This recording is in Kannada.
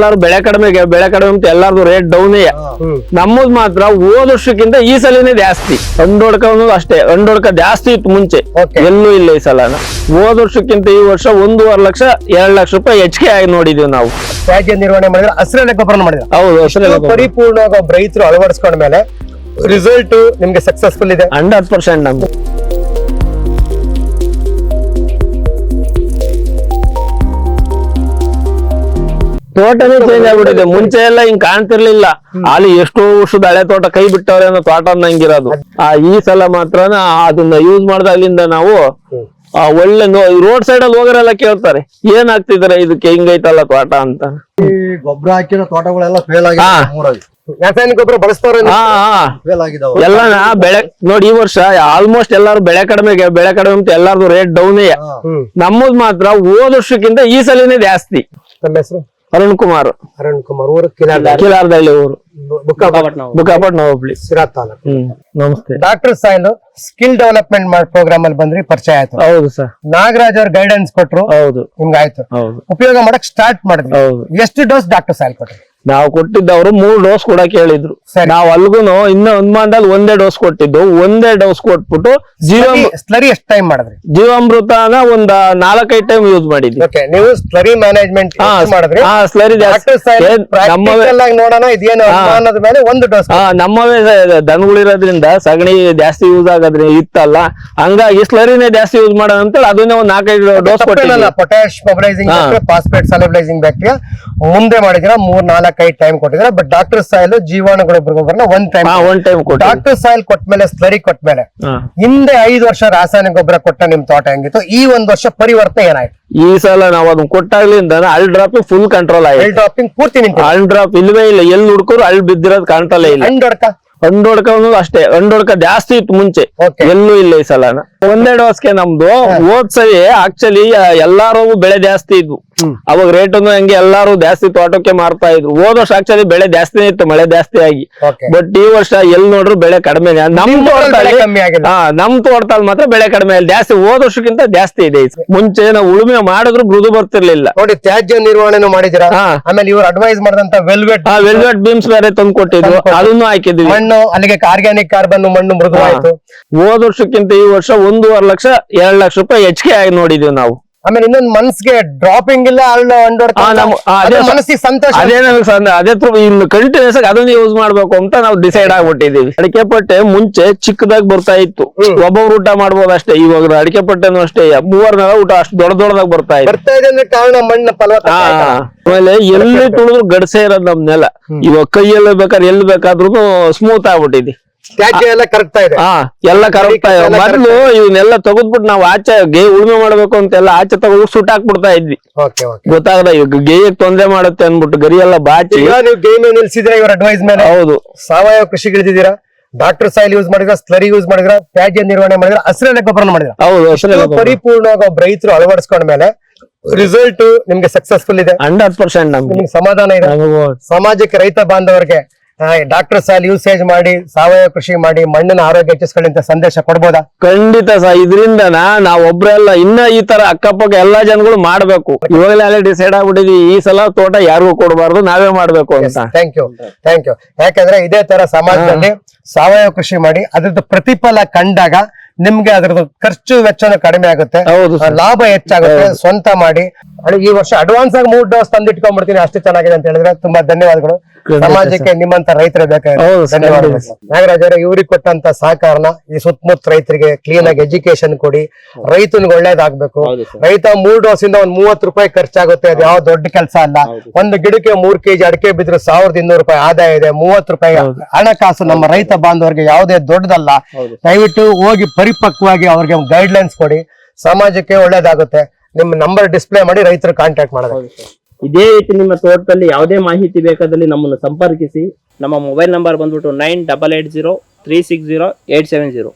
ಎಲ್ಲಾರು ಬೆಳೆ ಕಡಿಮೆ ಬೆಳೆ ಕಡಿಮೆ ಅಂತ ಎಲ್ಲಾರ್ದು ರೇಟ್ ಡೌನ್ ನಮ್ಮದ್ ಮಾತ್ರ ಹೋದ ವರ್ಷಕ್ಕಿಂತ ಈ ಸಲನೇ ಜಾಸ್ತಿ. ಅನ್ನೋದು ಅಷ್ಟೇ ಹಣ್ಣೊಡ್ಕ ಜಾಸ್ತಿ ಇತ್ತು ಮುಂಚೆ. ಎಲ್ಲೂ ಇಲ್ಲ ಈ ಸಲ ಹೋದ ವರ್ಷಕ್ಕಿಂತ ಈ ವರ್ಷ ಒಂದೂವರೆ ಲಕ್ಷ ಎರಡ್ ಲಕ್ಷ ರೂಪಾಯಿ ಹೆಚ್ಚಿಗೆ ಆಗಿ ನೋಡಿದೀವಿ ನಾವು. ತ್ಯಾಜ್ಯ ನಿರ್ವಹಣೆ ಮಾಡಿದ್ರೆ ಹಸಿರೆಲೆ ಗೊಬ್ಬರ ಮಾಡಿದ್ರೆ. ಹೌದು ಪರಿಪೂರ್ಣವಾಗಿ ರೈತರು ಅಳವಡಿಸ್ಕೊಂಡ ಮೇಲೆ ರಿಸಲ್ಟ್ ನಿಮ್ಗೆ ಸಕ್ಸಸ್ಫುಲ್ ಇದೆ. ಹಂಡ್ರೆಡ್ ಪರ್ಸೆಂಟ್ ನಮ್ದು. ತೋಟನೇ ಚೇಂಜ್ ಆಗ್ಬಿಟ್ಟಿದೆ. ಮುಂಚೆ ಎಲ್ಲ ಹಿಂಗ್ ಕಾಣ್ತಿರ್ಲಿಲ್ಲ. ಅಲ್ಲಿ ಎಷ್ಟೋ ವರ್ಷದ ಹಳೆ ತೋಟ ಕೈ ಬಿಟ್ಟವ್ರೆ ಅನ್ನೋ ತೋಟ ನಂಗಿರೋದು ಆ ಈ ಸಲ ಮಾತ್ರ ಅದನ್ನ ಯೂಸ್ ಮಾಡ್ದ ಅಲ್ಲಿಂದ ನಾವು ಆ, ಒಳ್ಳೆ ರೋಡ್ ಸೈಡ್ ಅಲ್ಲಿ ಹೋಗರೆಲ್ಲ ಕೇಳ್ತಾರೆ ಏನ್ ಆಗ್ತಿದಾರೆ ಇದಕ್ಕೆ? ಹಿಂಗೈತಲ್ಲ ತೋಟ ಅಂತ. ಈ ಗೊಬ್ಬರ ಹಾಕಿರೋ ತೋಟಗಳೆಲ್ಲ ಫೇಲ್. ಆಗಿದೆ ರಾಸಾಯನಿಕ ಗೊಬ್ಬರ ಬಳಸ್ತಾರ ಎಲ್ಲ ಬೆಳೆ ನೋಡಿ ಈ ವರ್ಷ ಆಲ್ಮೋಸ್ಟ್ ಎಲ್ಲಾರು ಬೆಳೆ ಕಡಿಮೆ ಬೆಳೆ ಕಡಿಮೆ ಅಂತ ಎಲ್ಲಾರ್ದು ರೇಟ್ ಡೌನೇ ನಮ್ಮದ್ ಮಾತ್ರ ಹೋದ ವರ್ಷಕ್ಕಿಂತ ಈ ಸಲನೇ ಜಾಸ್ತಿ. ತಮ್ಮ ಹೆಸರು? ಅರುಣ್ ಕುಮಾರ್ ಅರುಣ್ ಕುಮಾರ್ ಊರು ಕಿಲಾರ ಕಿಲಾರದಳ್ಳಿ ಊರು. ಬುಕ್ಕಾಪಟ್ನ ಬುಕ್ಕಾಪಟ್ನ ಸಿರಾತ್ ತಾಲೂಕು ಹ್ಮ್ ನಮಸ್ತೆ. ಡಾಕ್ಟರ್ ಸಾಯಿಲ್ ಸ್ಕಿಲ್ ಡೆವಲಪ್ಮೆಂಟ್ ಮಾಡಿ ಪ್ರೋಗ್ರಾಮ್ ಅಲ್ಲಿ ಬಂದ್ರಿ ಪರಿಚಯ ಆಯ್ತು. ಹೌದು ಸರ್. ನಾಗರಾಜ್ ಅವ್ರ ಗೈಡೆನ್ಸ್ ಕೊಟ್ರು ಹೌದು. ಹಿಂಗಾಯ್ತು. ಆಯ್ತು ಹೌದು. ಉಪಯೋಗ ಮಾಡಕ್ ಸ್ಟಾರ್ಟ್ ಮಾಡಿದ್ರು. ಹೌದು. ಎಷ್ಟು ಡೋಸ್ ಡಾಕ್ಟರ್ ಸಾಯಿಲ್ ಕೊಟ್ರಿ? ನಾವು ಕೊಟ್ಟಿದ್ದವರು ಮೂರ್ ಡೋಸ್ ಕೂಡ ಕೇಳಿದ್ರು. ನಾವು ಅಲ್ಗುನು ಇನ್ನ ಒಂದ್ ಒಂದೇ ಡೋಸ್ ಕೊಟ್ಟಿದ್ದು. ಒಂದೇ ಡೋಸ್ ಕೊಟ್ಬಿಟ್ಟು ಜೀವ ಸ್ಲರಿ ಎಷ್ಟು ಟೈಮ್ ಮಾಡಿದ್ರಿ? ಜೀವಾಮೃತನ ಒಂದ್ ನಾಲ್ಕೈದು ಟೈಮ್ ಯೂಸ್ ಮಾಡಿದ್ವಿ. ನೀವು ಸ್ಲರಿ ಮ್ಯಾನೇಜ್ಮೆಂಟ್ ಮಾಡಿದ್ರಿ? ಸ್ಲರಿ ನೋಡೋಣ ಇದೇನು. ಮೇಲೆ ಒಂದು ಡೋಸ್ ನಮ್ಮವೇ ದನಗಳಿರೋದ್ರಿಂದ ಸಗಣಿ ಜಾಸ್ತಿ ಯೂಸ್ ಆಗೋದ್ರಿಂದ ಇತ್ತಲ್ಲ ಹಂಗಾಗಿ ಸ್ಲರಿನೇ ಜಾಸ್ತಿ ಯೂಸ್ ಮಾಡೋಣ ಅಂತೇಳಿ ಅದನ್ನೇ ಒಂದ್ ನಾಲ್ಕೈದು ಡೋಸ್ ಕೊಟ್ಟಿಲ್ಲ potash mobilising. Phosphate solubilising bacteria ಮುಂದೆ ಮಾಡಿದ್ರ ಮೂರ್ ನಾಲ್ಕೈದು ಟೈಮ್ ಕೊಟ್ಟಿದ್ರೆ ಬಟ್ ಡಾಕ್ಟರ್ ಸಾಯಿಲ್ ಜೀವಾಣುಗಳು ಗೊಬ್ಬರನ ಒಂದ್ ಟೈಮ್ ಒಂದ್ ಟೈಮ್ ಡಾಕ್ಟರ್ ಸಾಯಿಲ್ ಕೊಟ್ಮೇಲೆ ಸ್ಲರಿ ಕೊಟ್ಮೇಲೆ ಹಿಂದೆ ಐದು ವರ್ಷ ರಾಸಾಯನಿಕ ಗೊಬ್ಬರ ಕೊಟ್ಟ ನಿಮ್ ತೋಟ ಹೆಂಗಿತ್ತು? ಈ ಒಂದ್ ವರ್ಷ ಪರಿವರ್ತನೆ ಏನಾಯ್ತು? ಈ ಸಲ ನಾವ್ ಅದನ್ನ ಕೊಟ್ಟಾಗ್ಲಿಂದ ಅಲ್ ಡ್ರಾಪ್ ಫುಲ್ ಕಂಟ್ರೋಲ್ ಆಯ್ತು ಡ್ರಾಪಿಂಗ್ ಪೂರ್ತಿ ನಿಂತು ಅಲ್ ಡ್ರಾಪ್ ಇಲ್ವೇ ಇಲ್ಲ. ಎಲ್ಲಿ ಹುಡ್ಕೋರು ಅಲ್ಲಿ ಬಿದ್ದಿರೋದು ಕಾಣ್ತಲ್ಲ ಇಲ್ಲ. ಒಂದ್ ಹೊಡ್ಕ ಒಂದು ಅನ್ನೋದು ಅಷ್ಟೇ. ಹೊಡ್ಕ ಜಾಸ್ತಿ ಇತ್ತು ಮುಂಚೆ. ಎಲ್ಲೂ ಇಲ್ಲ ಈ ಸಲ. ಒಂದೇ ಡೋಸ್ಗೆ ನಮ್ದು. ಹೋದ್ ಸರಿ ಆಕ್ಚುಲಿ ಎಲ್ಲಾರು ಬೆಳೆ ಜಾಸ್ತಿ ಇದ್ವು. ಅವಾಗ ರೇಟ್ ಹಂಗೆ ಎಲ್ಲಾರು ಜಾಸ್ತಿ ತೋಟಕ್ಕೆ ಮಾರ್ತಾ ಇದ್ರು. ಹೋದ ವರ್ಷ ಆಕ್ಚುಲಿ ಬೆಳೆ ಜಾಸ್ತಿ ಇತ್ತು ಮಳೆ ಜಾಸ್ತಿ ಆಗಿ. ಬಟ್ ಈ ವರ್ಷ ಎಲ್ ನೋಡ್ರು ಬೆಳೆ ಕಡಿಮೆ. ನಮ್ ತೋಟದಲ್ಲಿ. ಹಾ ನಮ್ ತೋಟದಲ್ಲಿ ಮಾತ್ರ ಬೆಳೆ ಕಡಿಮೆ ಆಗಿದೆ. ಜಾಸ್ತಿ ಹೋದ ವರ್ಷಕ್ಕಿಂತ ಜಾಸ್ತಿ ಇದೆ ಮುಂಚೆ ನಾವು ಉಳುಮೆ ಮಾಡಿದ್ರು ಮೃದು ಬರ್ತಿರ್ಲಿಲ್ಲ. ನೋಡಿ ತ್ಯಾಜ್ಯ ನಿರ್ವಹಣೆ ಮಾಡಿದಿರಾ ಆಮೇಲೆ ಇವ್ರು ಅಡ್ವೈಸ್ ಮಾಡಿದಂತ ವೆಲ್ವೆಟ್ ಆ ವೆಲ್ವೆಟ್ ಬೀಮ್ಸ್ ಬೇರೆ ತಂದು ಕೊಟ್ಟಿದ್ರು. ಅದನ್ನು ಹಾಕಿದ್ವಿ ಮಣ್ಣು ಅಲ್ಲಿಗೆ ಆರ್ಗ್ಯಾನಿಕ್ ಕಾರ್ಬನ್ ಮಣ್ಣು ಮೃದುವಾಯ್ತು. ಹೋದ ವರ್ಷಕ್ಕಿಂತ ಈ ವರ್ಷ ಒಂದೂವರೆ ಲಕ್ಷ ಎರಡ್ ಲಕ್ಷ ರೂಪಾಯಿ ಹೆಚ್ಚಿಗೆ ಆಗಿ ನೋಡಿದೀವಿ ನಾವು. ಆಮೇಲೆ ಇನ್ನೊಂದು ಮನ್ಸ್ಗೆ ಡ್ರಾಪಿಂಗ್ ಇಲ್ಲ ಮನಸ್ಸಿಗೆ ಸಂತೋಷ ಅದೇ ನಮಗೆ ಅದೇ ತರ ಇನ್ನು ಕಂಟಿನ್ಯೂಸ್ ಆಗಿ ಅದನ್ನ ಯೂಸ್ ಮಾಡ್ಬೇಕು ಅಂತ ನಾವು ಡಿಸೈಡ್ ಆಗ್ಬಿಟ್ಟಿದೀವಿ ಅಡಿಕೆ ಪಟ್ಟೆ ಮುಂಚೆ ಚಿಕ್ಕದಾಗಿ ಬರ್ತಾ ಇತ್ತು. ಒಬ್ಬೊಬ್ರು ಊಟ ಮಾಡ್ಬೋದು ಅಷ್ಟೇ ಇವಾಗ ಅಡಿಕೆ ಪಟ್ಟೆನೂ ಅಷ್ಟೇ ಮೂವರ್ನೆಲ್ಲ ಊಟ ಅಷ್ಟು ದೊಡ್ಡ ದೊಡ್ಡದಾಗ ಬರ್ತಾ ಇದೆ. ಬರ್ತಾ ಇದೆ ಅಂದ್ರೆ ಕಾರಣ ಮಣ್ಣ ಆಯ್ತಾ? ಆಮೇಲೆ ಎಲ್ಲಿ ತುಳಿದ್ರು ಗಡ್ಸೆ ಇರೋದು ನಮ್ ನೆಲ. ಇವಾಗ ಕೈಯಲ್ಲಿ ಬೇಕಾದ್ರೆ ಎಲ್ಲಿ ಬೇಕಾದ್ರೂ ಸ್ಮೂತ್ ಆಗ್ಬಿಟ್ಟಿದೆ. ತ್ಯಾಜ್ಯ ಎಲ್ಲ ಕರಗ್ತಾ ಇದೆ. ಹಾ ಎಲ್ಲ ಕರಗ್ತಾ ಇದೆ. ಎಲ್ಲ ಮೊದ್ಲು ಇವನ್ನೆಲ್ಲ ತೆಗೆದ್ಬಿಟ್ಟು ನಾವು ಆಚೆ ಗೇ ಉಳುಮೆ ಮಾಡ್ಬೇಕು ಅಂತೆಲ್ಲ ಆಚೆ ತಗೊಂಡು ಸುಟ್ ಹಾಕ್ಬಿಡ್ತಾ ಇದ್ವಿ. ಓಕೆ ಓಕೆ ಗೊತ್ತಾಗದ ಇವಾಗ ಗೇಯಕ್ ತೊಂದ್ರೆ ಮಾಡುತ್ತೆ ಅನ್ಬಿಟ್ಟು ಗರಿ ಎಲ್ಲ ಬಾಚಿ. ಈಗ ನೀವು ನಿಲ್ಸಿದ್ರೆ ಇವ್ರ ಅಡ್ವೈಸ್ ಮೇಲೆ ಹೌದು. ಸಾವಯವ ಕೃಷಿ ಇಳಿದಿದ್ದೀರಾ ಡಾಕ್ಟರ್ ಸಾಯಿಲ್ ಯೂಸ್ ಮಾಡಿದ್ರ ಸ್ಲರಿ ಯೂಸ್ ಮಾಡಿದ್ರ ತ್ಯಾಜ್ಯ ನಿರ್ವಹಣೆ ಮಾಡಿದ್ರ ಹಸಿರೆಲೆ ಗೊಬ್ಬರ ಮಾಡಿದ್ರ. ಹೌದು ಪರಿಪೂರ್ಣವಾಗಿ ಒಬ್ಬ ರೈತರು ಅಳವಡಿಸ್ಕೊಂಡ ಮೇಲೆ ರಿಸಲ್ಟ್ ನಿಮ್ಗೆ ಸಕ್ಸಸ್ಫುಲ್ ಇದೆ. ಹಂಡ್ರೆಡ್ ಪರ್ಸೆಂಟ್ ನಮ್ಗೆ. ನಿಮ್ಗೆ ಸಮಾಧಾನ ಇದೆ. ಸಮಾಜಕ್ಕೆ ರೈತ ಬಾಂಧವರಿಗೆ ಡಾಕ್ಟರ್ ಸಾಯಿಲ್ ಯೂಸೇಜ್ ಮಾಡಿ ಸಾವಯವ ಕೃಷಿ ಮಾಡಿ ಮಣ್ಣಿನ ಆರೋಗ್ಯ ಹೆಚ್ಚಿಸ್ಕೊಳ್ಳಿ ಅಂತ ಸಂದೇಶ ಕೊಡ್ಬೋದಾ? ಖಂಡಿತ ಸರ್ ಇದರಿಂದ ನಾವ್ ಒಬ್ರೆಲ್ಲ ಇನ್ನ ಈ ತರ ಅಕ್ಕಪಕ್ಕ ಎಲ್ಲಾ ಜನಗಳು ಮಾಡ್ಬೇಕು. ಇವಾಗಲೇ ಅಲ್ಲೇ ಡಿಸೈಡ್ ಆಗ್ಬಿಟ್ಟಿದ್ವಿ ಈ ಸಲ ತೋಟ ಯಾರಿಗೂ ಕೊಡಬಾರ್ದು ನಾವೇ ಮಾಡ್ಬೇಕು ಅಂತ. ಥ್ಯಾಂಕ್ ಯು ಥ್ಯಾಂಕ್ ಯು ಯಾಕಂದ್ರೆ ಇದೇ ತರ ಸಮಾಜದಲ್ಲಿ ಸಾವಯವ ಕೃಷಿ ಮಾಡಿ ಅದ್ರದ್ದು ಪ್ರತಿಫಲ ಕಂಡಾಗ ನಿಮ್ಗೆ ಅದ್ರದ್ದು ಖರ್ಚು ವೆಚ್ಚನ ಕಡಿಮೆ ಆಗುತ್ತೆ. ಲಾಭ ಹೆಚ್ಚಾಗುತ್ತೆ ಸ್ವಂತ ಮಾಡಿ. ಈ ವರ್ಷ ಅಡ್ವಾನ್ಸ್ ಆಗಿ ಮೂರ್ ಡೋಸ್ ತಂದಿಟ್ಕೊಂಡ್ಬಿಡ್ತೀನಿ ಅಷ್ಟು ಚೆನ್ನಾಗಿದೆ ಅಂತ ಹೇಳಿದ್ರೆ ತುಂಬಾ ಧನ್ಯವಾದಗಳು. ಸಮಾಜಕ್ಕೆ ನಿಮ್ಮಂತ ರೈತರ ಬೇಕಾಗಿದೆ ಧನ್ಯವಾದಗಳು. ನಾಗರಾಜ್ ಅವರೇ ಇವ್ರಿಗೆ ಕೊಟ್ಟಂತ ಸಹಕಾರನ ಈ ಸುತ್ತಮುತ್ತ ರೈತರಿಗೆ ಕ್ಲೀನ್ ಆಗಿ ಎಜುಕೇಶನ್ ಕೊಡಿ. ರೈತನಿಗೆ ಒಳ್ಳೇದಾಗಬೇಕು. ರೈತ ಮೂರ್ ಡೋಸ್ ಇಂದ ಒಂದ್ ಮೂವತ್ ರೂಪಾಯಿ ಖರ್ಚಾಗುತ್ತೆ. ಅದು ಯಾವ ದೊಡ್ಡ ಕೆಲಸ ಅಲ್ಲ. ಒಂದು ಗಿಡಕ್ಕೆ ಮೂರ್ ಕೆಜಿ ಅಡಿಕೆ ಬಿದ್ರೆ ಸಾವಿರದ ಇನ್ನೂರು ರೂಪಾಯಿ ಆದಾಯ ಇದೆ ಮೂವತ್ ರೂಪಾಯಿ ಹಣಕಾಸು ನಮ್ಮ ರೈತ ಬಾಂಧವರಿಗೆ ಯಾವುದೇ ದೊಡ್ಡದಲ್ಲ. ದಯವಿಟ್ಟು ಹೋಗಿ ಪರಿಪಕ್ವವಾಗಿ ಅವ್ರಿಗೆ ಗೈಡ್ ಲೈನ್ಸ್ ಕೊಡಿ. ಸಮಾಜಕ್ಕೆ ಒಳ್ಳೇದಾಗುತ್ತೆ. ನಿಮ್ ನಂಬರ್ ಡಿಸ್ಪ್ಲೇ ಮಾಡಿ ರೈತರು ಕಾಂಟ್ಯಾಕ್ಟ್ ಮಾಡೋದು ಇದೇ ರೀತಿ ನಿಮ್ಮ ತೋಟದಲ್ಲಿ ಯಾವುದೇ ಮಾಹಿತಿ ಬೇಕಾದಲ್ಲಿ ನಮ್ಮನ್ನು ಸಂಪರ್ಕಿಸಿ. ನಮ್ಮ ಮೊಬೈಲ್ ನಂಬರ್ ಬಂದ್ಬಿಟ್ಟು nine double eight zero three six zero eight seven zero